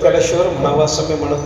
त्याला शोर म्हणावा असं मी म्हणत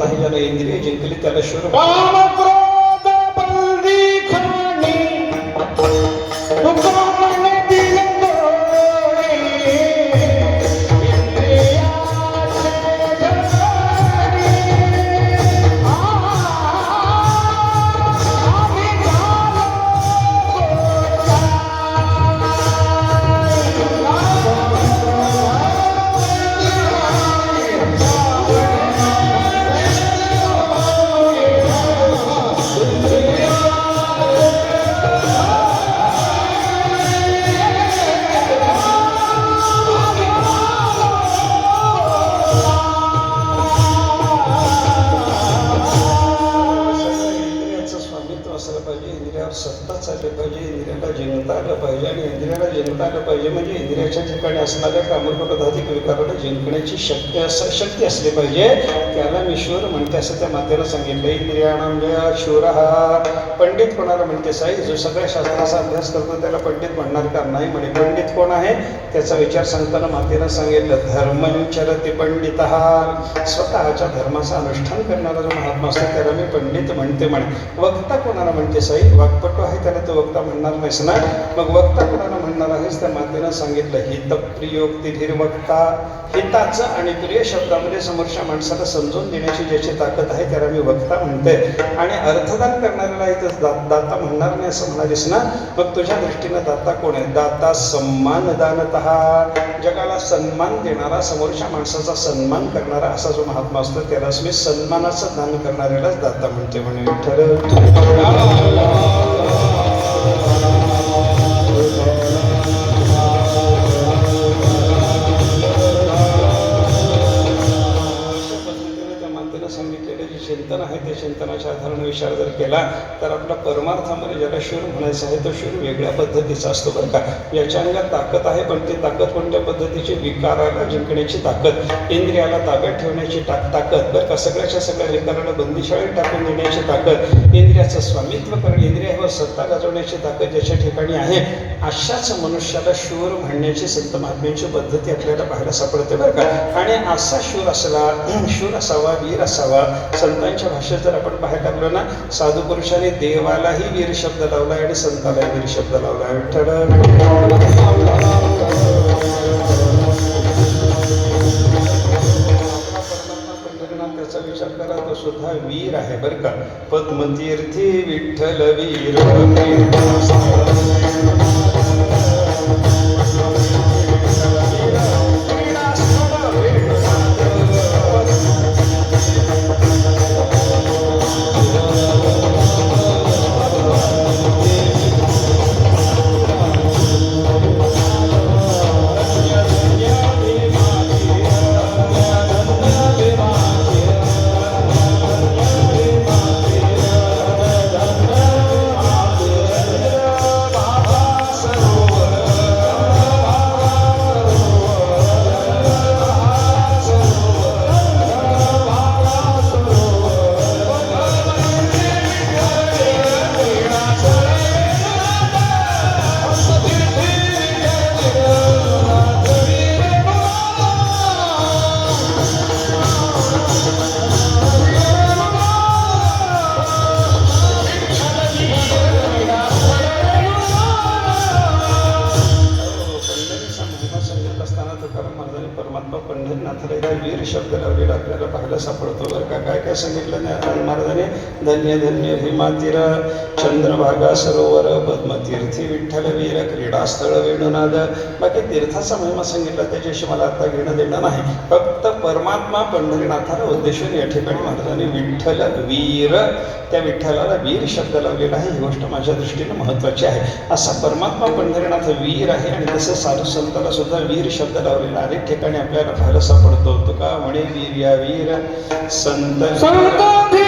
टाकलं पाहिजे आणि इंद्रियाला जिंकता आलं पाहिजे. म्हणजे इंद्रियाच्या ठिकाणी असणाऱ्या कामपदाधिक विकाराला जिंकण्याची शक्य असं शक्ती असली पाहिजे. त्याला मी शूर म्हणते असं त्या मातेला सांगितलं इंद्रियाणाम शूर. हा पंडित कोणाला म्हणते साई जो सगळ्या शास्त्राचा अभ्यास करतो त्याला पंडित म्हणणार का? नाही म्हणे पंडित कोण आहे? त्याचा विचार सांगताना मातेनं सांगितलं धर्मंचरती पंडित. स्वतःच्या धर्माचं अनुष्ठान करणारा जो महात्मा असतो त्याला मी पंडित म्हणते म्हणे. वक्ता कोणाला म्हणते साई वाक्पटू आहे त्याला तो वक्ता म्हणणार नाहीस ना? मग वक्ता कोणाला म्हणणार आहेस त्या मातेनं सांगितलं हितप्रियोक्ती वक्ता हिताचं आणि प्रिय शब्दामध्ये समोरच्या माणसाला समजून देण्याची ज्याची ताकद आहे त्याला मी वक्ता म्हणते आणि अर्थदान करणाऱ्याला इथं दा दाता म्हणणार नाही असं म्हणालीस ना मग तुझ्या दृष्टीनं दाता कोण आहे? दाता सन्मान दानत जगाला सन्मान देणारा समोरच्या माणसाचा सन्मान करणारा असा जो महात्मा असतो त्यालाच मी सन्मानाचं दान करणाऱ्यालाच दाता म्हणते म्हणे अशा साधारण विचार जर केला तर आपला परमार्थामध्ये ज्याला शूर म्हणायचा आहे तो शूर वेगळ्या पद्धतीचा असतो बरं का. याच्या अंगात ताकद आहे पण ती ताकद कोणत्या पद्धतीची? विकाराला जिंकण्याची ताकद इंद्रियाला ताब्यात ठेवण्याची टाक ताकद बरं का. सगळ्याच्या सगळ्या विकाराला बंदिशाळी टाकून देण्याची ताकद इंद्रियाचं स्वामित्व करून इंद्रियावर सत्ता गाजवण्याची ताकद ज्याच्या ठिकाणी आहे अशाच मनुष्याला शूर म्हणण्याची संत महात्म्यांची पद्धती आपल्याला पाहायला सापडते बरं का. आणि असा शूर असला शूर असावा वीर असावा संतांच्या भाषेत जर आपण पाहायला लागलो ना साधू पुरुषाने देवालाही वीर शब्द लावला आणि संतालाही वीर शब्द लावला आपला त्याचा विचार करा तो सुद्धा वीर आहे बरं का. पद्मतीर्थी विठ्ठल वीर गंगा सरोवर पद्मतीर्थी विठ्ठल वीर क्रीडास्थळ वेणुनाद. बाकी तीर्थाचा महिमा सांगितला त्याच्याशी मला आता घेणं देणं नाही. फक्त परमात्मा पंढरीनाथाला उद्देशून या ठिकाणी महाराजांनी विठ्ठल वीर त्या विठ्ठलाला वीर शब्द लावलेला आहे. ही गोष्ट माझ्या दृष्टीनं महत्त्वाची आहे. असा परमात्मा पंढरीनाथ वीर आहे आणि तसं साधू संताला सुद्धा वीर शब्द लावलेला अनेक ठिकाणी आपल्याला पाहायला सापडतो तो का म्हणे वीर या वीर संत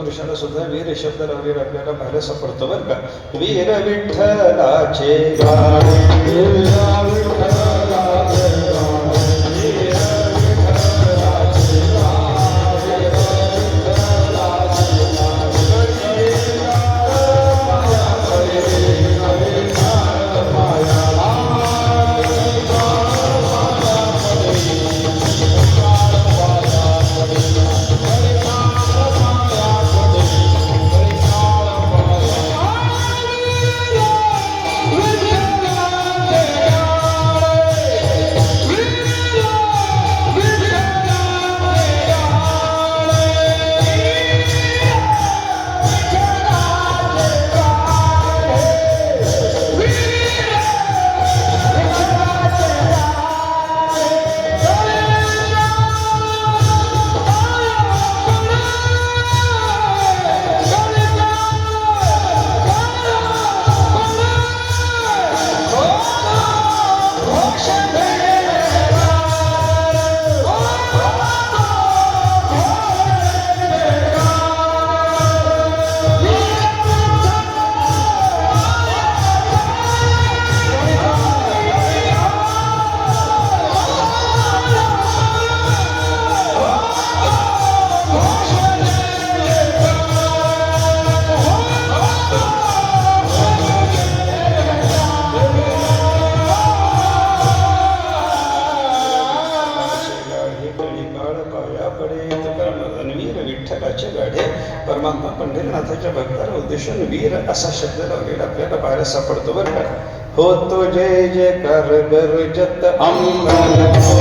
पुरुषाला सुद्धा वीर शब्द लावलेला आपल्याला पाहायला सापडतो बरं का. वीर विठ्ठलाचे गाणे विरा भक्ताला वीर असा शब्द लावलेला आपल्याला पाहायला सापडतो बरं का. हो तो जय जय कर गरजत अंबर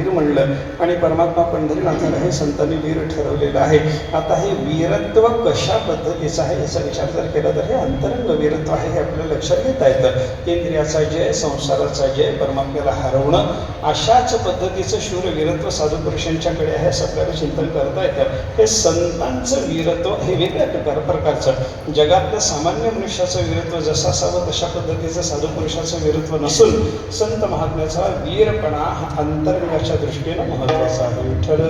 இருமல் परमात्मा पंढरीनाथाला हे संतांनी वीर ठरवलेलं आहे. आता हे वीरत्व कशा पद्धतीचं आहे याचा विचार जर केला तर हे अंतरंग वीरत्व आहे हे आपल्या लक्षात घेता येतं. इंद्रियाचा जय संसाराचा जय परमात्म्याला हरवणं अशाच पद्धतीचं शूर वीरत्व साधू पुरुषांच्याकडे आहे असं आपल्याला चिंतन करता येतं. हे संतांचं वीरत्व हे वेगळ्या प्रकार प्रकारचं. जगातलं सामान्य मनुष्याचं वीरत्व जसं असावं तशा पद्धतीचं साधू पुरुषाचं वीरत्व नसून संत महात्म्याचा वीरपणा हा अंतरंगाच्या दृष्टीनं महत्त्वाचा विठ्ठल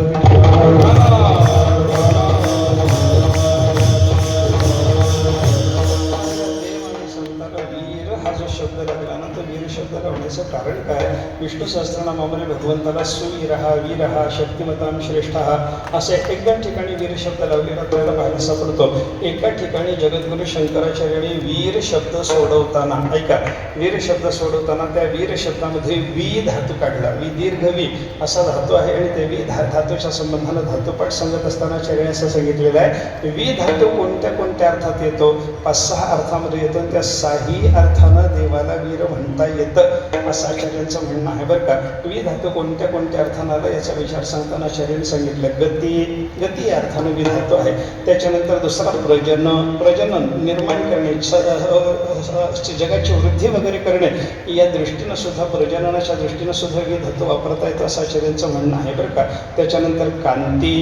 संताला वीर हा जो शब्द लागला ना तो वीर शब्द लावण्याचं कारण काय? विष्णू सहस्त्रनामामध्ये भगवंताला सुवीर रहा वीर हा शक्तिमताम श्रेष्ठ. हा असे एकाच ठिकाणी वीर शब्द लावलेला आपल्याला पाहायला सापडतो. एका ठिकाणी जगद्गुरु शंकराचार्याने वीर शब्द सोडवताना ऐका वीर शब्द सोडवताना त्या वीर शब्दामध्ये वी धातू काढला. वी दीर्घ वी असा धातू आहे आणि ते वी धा धातूच्या संबंधानं धातूपाठ सांगत असताना आचार्याने असं सांगितलेलं आहे वी धातू कोणत्या कोणत्या अर्थात येतो? पाच सहा अर्थामध्ये येतो आणि त्या साही अर्थानं देवाला वीर म्हणता येतं. असं आचार्यांचं म्हणणं आहे बरं का. विधातू कोणत्या कोणत्या अर्थानं आलं याचा विचार सांगताना शरीर सांगितलं गती गती या अर्थानं विधातू आहे. त्याच्यानंतर दुसरा प्रजनन प्रजनन निर्माण करणे जगाची वृद्धी वगैरे करणे या दृष्टीनं सुद्धा प्रजननाच्या दृष्टीनं सुद्धा विधातू वापरता येतो असं आचार्यांचं म्हणणं आहे बरं का. त्याच्यानंतर कांती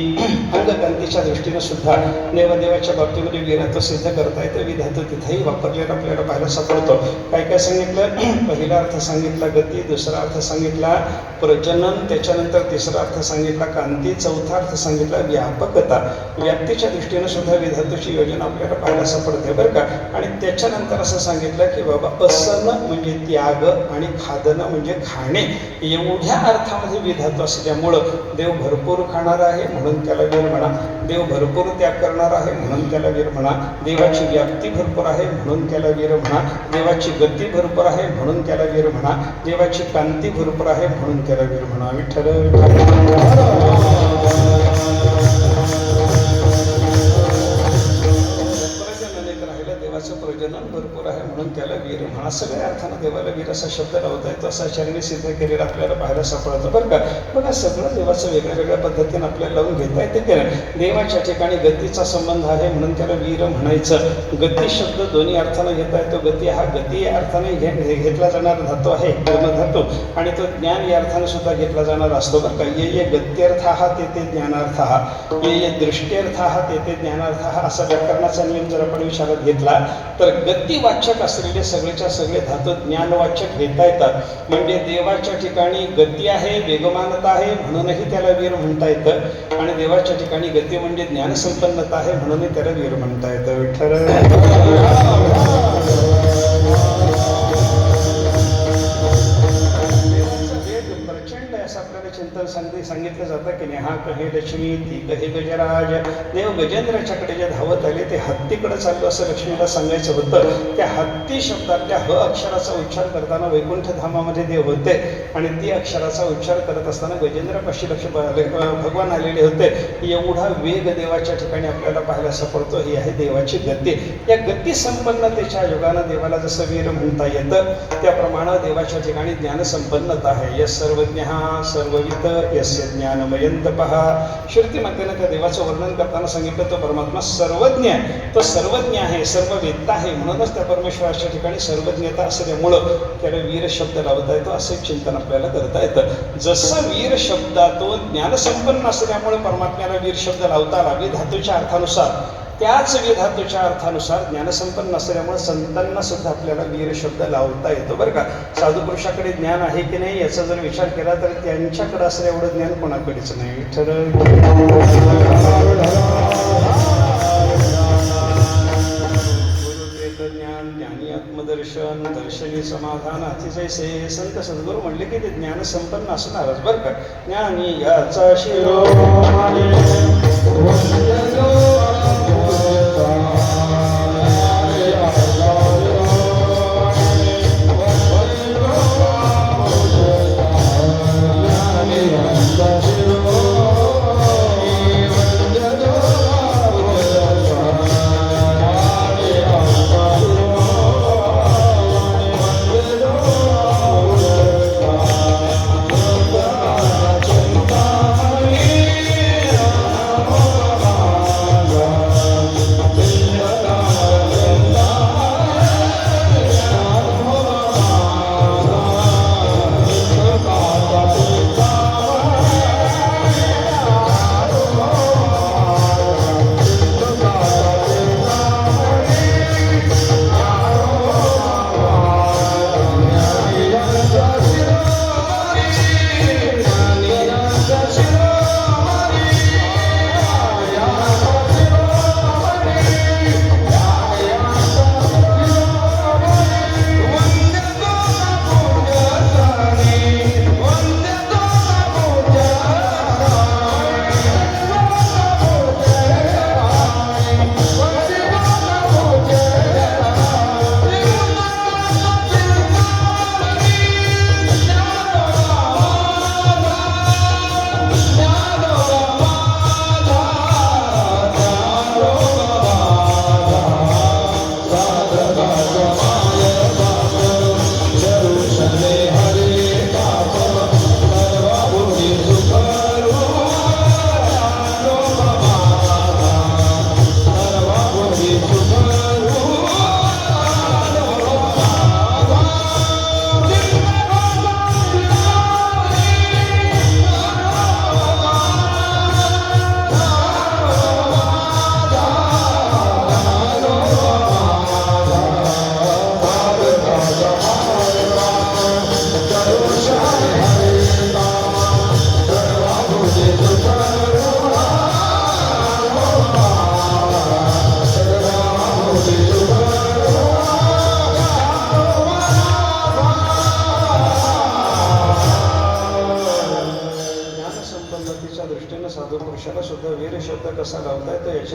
अंगकांतीच्या दृष्टीनं सुद्धा देवादेवाच्या बाबतीमध्ये विधातू सिद्ध करता येतं. विधातू तिथेही वापरलेला आपल्याला पाहायला सापडतो. काय काय सांगितलं? पहिला अर्थ सांगितला गती दुसरा अर्थ सांगितला प्रजनन त्याच्यानंतर तिसरा अर्थ सांगितला कांती चौथा अर्थ सांगितला व्यापकता व्याप्तीच्या दृष्टीनं सुद्धा विधातूची योजना आपल्याला पाहायला सापडते बरं का. आणि त्याच्यानंतर असं सांगितलं की बाबा असन म्हणजे त्याग आणि खादनं म्हणजे खाणे. एवढ्या अर्थामध्ये विधातू असल्यामुळं देव भरपूर खाणार आहे म्हणून त्याला वीर म्हणा. देव भरपूर त्याग करणार आहे म्हणून त्याला वीर म्हणा. देवाची व्याप्ती भरपूर आहे म्हणून त्याला वीर म्हणा. देवाची गती भरपूर आहे म्हणून त्याला वीर म्हणा. देवाची कांती भरपूर आहे. म्हणून त्याला गुरु म्हणा विठ्ठल विठ्ठल देवाचं भरपूर आहे म्हणून त्याला वीर म्हणा. सगळ्या अर्थानं देवाला वीर असा शब्द लावता येतो असा शरीर सिद्ध केलेला आपल्याला पाहायला सापडतं बरं का. बघा सगळं देवाचं वेगळ्या वेगळ्या पद्धतीने आपल्याला लावून घेता येते की नाही देवाच्या ठिकाणी गतीचा संबंध आहे म्हणून त्याला वीर म्हणायचं. गती शब्द दोन्ही अर्थानं घेता येतो गती हा गती या अर्थाने घे घेतला जाणारा धातू आहे कर्म धातू आणि तो ज्ञान या अर्थाने सुद्धा घेतला जाणारा असतो बरं का. ये ये गत्यर्थ हा ते ते ज्ञानार्थ हा. ये ये दृष्ट्यर्थ हा ते ते ज्ञानार्थ हा. असा व्याकरणाचा नियम जर आपण विचारात घेतला तर गतीवाचक असलेले सगळेच्या सगळे धातू ज्ञानवाचक घेता येतात. म्हणजे देवाच्या ठिकाणी गती आहे वेगमानता आहे म्हणूनही त्याला वीर म्हणता येतं. आणि देवाच्या ठिकाणी गती म्हणजे ज्ञानसंपन्नता आहे म्हणूनही त्याला वीर म्हणता येतं. विठ्ठल. सांगितलं जातं की नेहा कहे लक्ष्मी ती कहे गजराज. देव गजेंद्राच्याकडे जे धावत आले ते हत्तीकडे चाललो असं लक्ष्मीला सांगायचं होतं. त्या हत्ती शब्दातल्या ह अक्षराचा उच्चार करताना वैकुंठ धामामध्ये देव होते. आणि ती अक्षराचा उच्चार करत असताना गजेंद्रापाशी लक्ष भगवान आलेले होते. एवढा वेग देवाच्या ठिकाणी आपल्याला पाहायला सापडतो ही आहे देवाची गती. या गती संपन्नतेच्या योगानं देवाला जसं वीर म्हणता येतं त्याप्रमाणे देवाच्या ठिकाणी ज्ञानसंपन्नता आहे. यस सर्वज्ञ हा सर्ववित यस्य ज्ञान पहा श्रुतीमध्ये त्या देवाचं वर्णन करताना सांगितलं तो परमात्मा सर्वज्ञ आहे. तो सर्वज्ञ आहे सर्व सर्ववेत्ता आहे. म्हणूनच त्या परमेश्वराच्या ठिकाणी सर्वज्ञता असल्यामुळं त्याला वीर शब्द लावता येतो असे चिंतन आपल्याला करता येतं. जसं वीर शब्दातून ज्ञानसंपन्न असल्यामुळे परमात्म्याला वीर शब्द लावता आला धातूच्या अर्थानुसार त्याच विधातूच्या अर्थानुसार ज्ञानसंपन्न असल्यामुळे संतांना सुद्धा आपल्याला वीर शब्द लावता येतो. बरं का? साधू पुरुषाकडे ज्ञान आहे की नाही याचा जर विचार केला तर त्यांच्याकडे असं एवढं ज्ञान कोणाकडेच नाही. ठरव ज्ञान ज्ञानी आत्मदर्शन दर्शनी समाधान अतिजयसे संत सद्गुरू म्हणले की ते ज्ञान संपन्न असणारच. बरं का? ज्ञानी याचा शिरो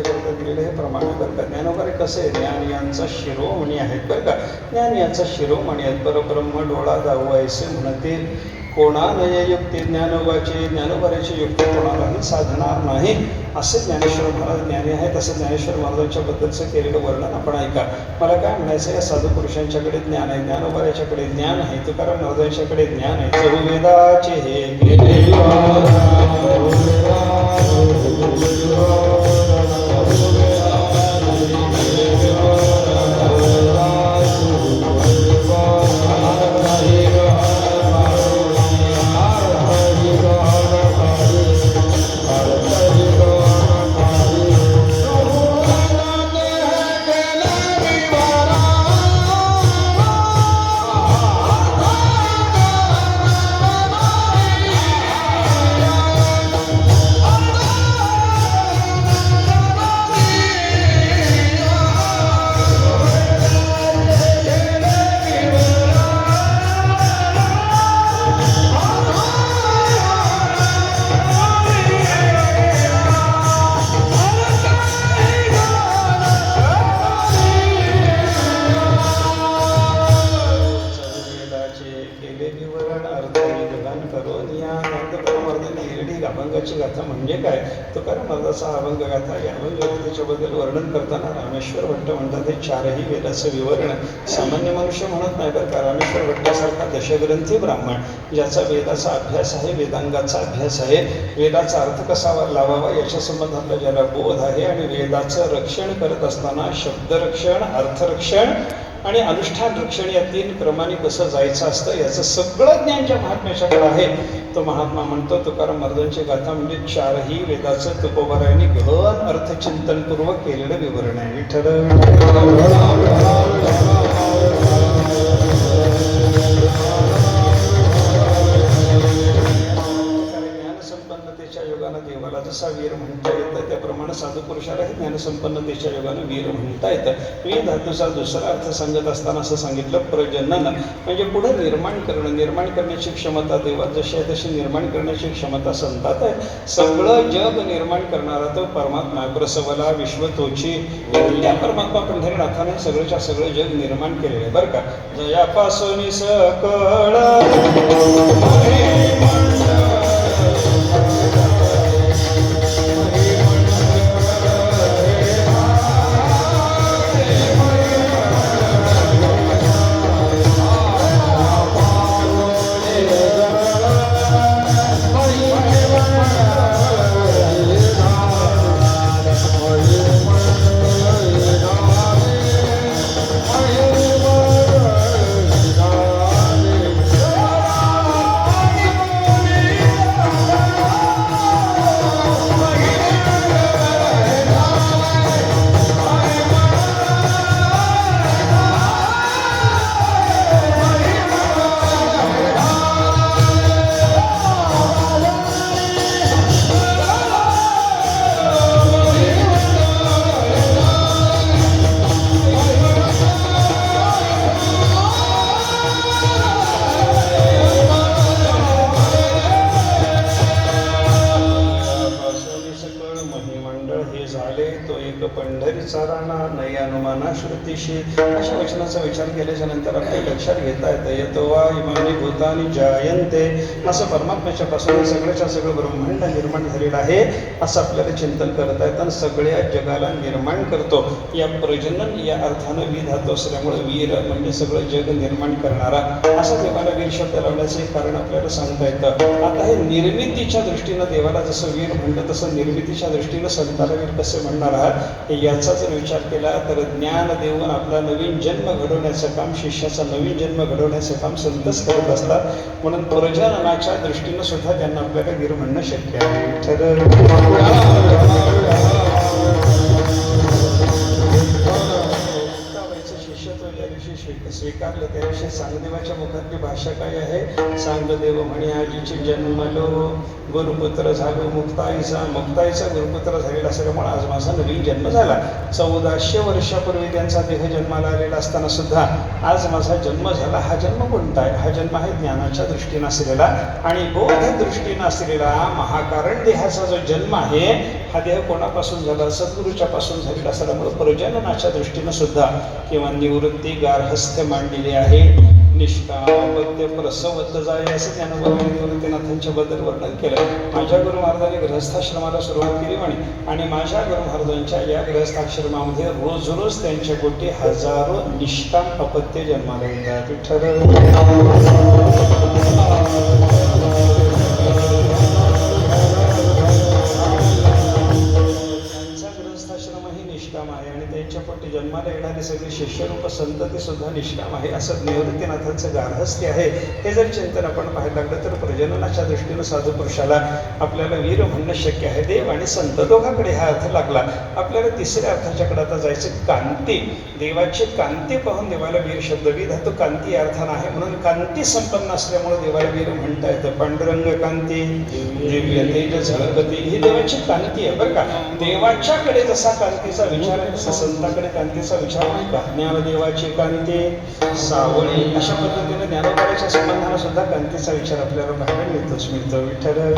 लावता येतो दिलेलं हे प्रमाण आहे. बरं का? ज्ञानोबारे कसे ज्ञान यांचा शिरोमणी आहेत. बरं का? ज्ञान यांचा शिरोमणी आहेत. बरं ब्रह्म डोळा जाऊ ऐसे म्हणतील. कोणानय युक्ती? ज्ञानोबाची ज्ञानोबाऱ्याची युक्ती कोणालाही साधणार नाही. असे ज्ञानेश्वर महाराज ज्ञानी आहेत. असं ज्ञानेश्वर महाराजांच्या बद्दलचं केलेलं वर्णन आपण ऐका. मला काय म्हणायचं या साधू पुरुषांच्याकडे ज्ञान आहे. ज्ञानोबाऱ्याच्याकडे ज्ञान आहे. तुकाराम महाराजांच्याकडे ज्ञान आहे. चहुवेदाचे हे विवरण अर्थ करून या नंदप्रमार्गाने अभंगाची गाथा म्हणजे काय तुकाराम महाराजाचा हा अभंग गाथा या अभंग गाथेच्याबद्दल वर्णन करताना रामेश्वर भट्ट म्हणतात हे चारही वेदाचं विवरण सामान्य मनुष्य म्हणत नाही बरं का रामेश्वर भट्टासारखा दशग्रंथी ब्राह्मण ज्याचा वेदाचा अभ्यास आहे वेदांगाचा अभ्यास आहे वेदाचा अर्थ कसा लावावा याच्या संबंधातला ज्याला बोध आहे आणि वेदाचं रक्षण करत असताना शब्दरक्षण अर्थरक्षण आणि अनुष्ठान रक्षण या तीन क्रमाने कसं जायचं असतं याचं सगळं ज्ञान ज्या महात्म्याच्याकडे आहे तो महात्मा म्हणतो तुकाराम महाराजांची गाथा म्हणजे चारही वेदाचं तुकोबारायांनी गहन अर्थचिंतनपूर्वक केलेलं विवरण आहे. विठ्ठल. ज्ञानसंपन्नतेच्या योगानं देवाला जसा वीर म्हणता येतं त्याप्रमाणे साधू ज्ञानसंपन्न ज्ञानसंपन्नतेच्या योगानं वीर म्हणता येतं. मी धातूचा दुसरा अर्थ सांगत असताना असं सांगितलं प्रजनन. म्हणजे पुढे निर्माण करणं. निर्माण करण्याची क्षमता देवात जशी आहे तशी निर्माण करण्याची क्षमता संतात आहे. सगळं जग निर्माण करणारा तो परमात्मा प्रसवला विश्व तोची या परमात्मा पंढरीनाथाने सगळंच्या सगळं जग निर्माण केलेलं आहे. बरं का? जयापासून सकळ. अनुमाना अशा लक्षणाचा विचार केल्याच्यानंतर आपल्या लक्षात घेता येतं येतो वा इमानी भूतानी जायंते असं परमात्म्याच्या पासून सगळ्याच्या सगळं ब्रह्मांड निर्माण झालेलं आहे असं आपल्याला चिंतन करता येतं आणि सगळ्या जगाला निर्माण करतो. या प्रजनन या अर्थानं वी धातो असल्यामुळे वीर म्हणजे सगळं जग निर्माण करणारा. असं देवाला वीर शब्द लावण्याचं एक कारण आपल्याला सांगता येतं. आता हे निर्मितीच्या दृष्टीनं देवाला जसं वीर म्हणलं तसं निर्मितीच्या दृष्टीनं संताला वीर कसे म्हणणार आहात? याचा जर विचार केला तर ज्ञान आपला नवीन जन्म घडवण्याचं काम शिष्याचा नवीन जन्म घडवण्याचं काम संतच करत असतात म्हणून प्रजननाच्या दृष्टीनं सुद्धा त्यांना आपल्याला वीर म्हणणं शक्य आहे. स्वी- स्वीकारलं. त्या दिवशी सांगदेवाच्या मुखातली भाषा काय आहे? सांगदेव म्हणे आजीची जन्मलो. गुरुपुत्र झालो मुक्ताईचा मुक्ताईचा गुरुपुत्र झालेला असल्यामुळे आज माझा नवीन जन्म झाला. चौदाशे वर्षापूर्वी त्यांचा देह जन्माला आलेला असताना सुद्धा आज माझा जन्म झाला. हा जन्म कोणता आहे? हा जन्म आहे ज्ञानाच्या दृष्टीनं असलेला आणि बोध दृष्टीनं असलेला महाकारण देहाचा जो जन्म आहे हा देह कोणापासून झाला? सद्गुरूच्या पासून झालेला असल्यामुळे प्रजननाच्या दृष्टीनं सुद्धा किंवा निवृत्ती गार्हस्थ्य मांडलेली आहे. निष्कामपद्य प्रसवत जाय असं त्यानं बरोबर ते नाथांच्याबद्दल वर्णन केलं. माझ्या गुरु महाराजांनी ग्रहस्थाश्रमाला सुरुवात केली म्हणे. आणि माझ्या गुरु महाराजांच्या या गृहस्थाश्रमामध्ये रोज रोज त्यांच्या गोटी हजारो निष्काम अपत्य जन्माला येतात. विठ्ठल विश्वरूप शिष्यरूप संतती सुद्धा निष्काम आहे असं निवृत्तीनाथांचं गार्हस्थ्य आहे. हे जर चिंतन आपण पाहायला लागलं तर प्रजननाच्या दृष्टीनं साधू पुरुषाला आपल्याला वीर म्हणणं शक्य आहे. देव आणि संत दोघांकडे हा अर्थ लागला. आपल्याला तिसऱ्या अर्थाच्याकडे आता जायचं कांती. देवाची कांती पाहून देवाला वीर शब्द वीर हा तो कांती अर्थानं आहे. म्हणून कांती संपन्न असल्यामुळे देवाला वीर म्हणता येतं. पांडुरंग कांती दिव्य तेज झळकती. ही देवाची कांती आहे बरं का. देवाच्याकडे जसा कांतीचा विचार आहे तसा संताकडे कांतीचा विचार नाही का ज्ञानदेवाचे कांते सावळे अशा पद्धतीने ज्ञानदेवाच्या संबंधाला सुद्धा कांतीचा विचार आपल्याला पाहायला मिळतोच मिळतो. विठ्ठल